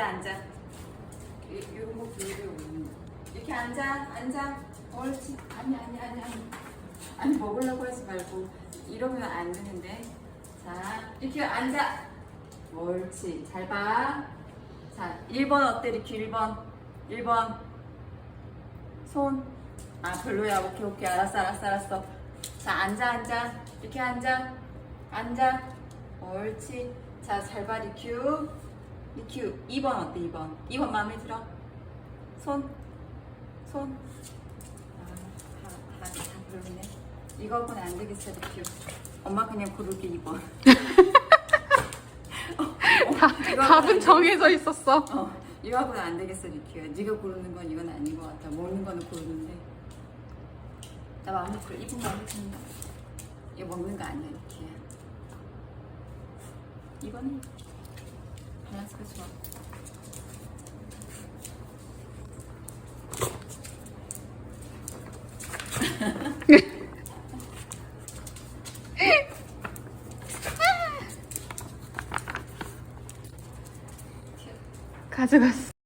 앉아 앉아. 이, 이런 거 비율이 이렇게 앉아 앉아. 옳지. 아니 아니 아니 아니. 아니 먹으려고 하지 말고 이러면 안 되는데. 자 이렇게 앉아. 옳지. 잘봐자 1번 어때 리키 1번? 1번. 손. 아 별로야. 오케이 오케이. 알았어 알았어 알았어. 자 앉아 앉아. 이렇게 앉아. 앉아. 옳지. 자 잘 봐 리큐 리큐 2번 어때 2번 2번 마음에 들어 손 손. 아, 다, 다, 다 그러네. 이거는 안 되겠어, 리큐. 엄마 그냥 고를게, 2번. 다, 답은 정해져 있었어. 어, 이거하고는 안 되겠어, 리큐야. 네가 고르는 건 이건 아닌 것 같아. 먹는 거는 고르는데. 나 마음에 들어. 이쁜 마음에 든다. 이거 먹는 거 아니야, 리큐야. 이거는 밸런스가 좋아. 가져갔어.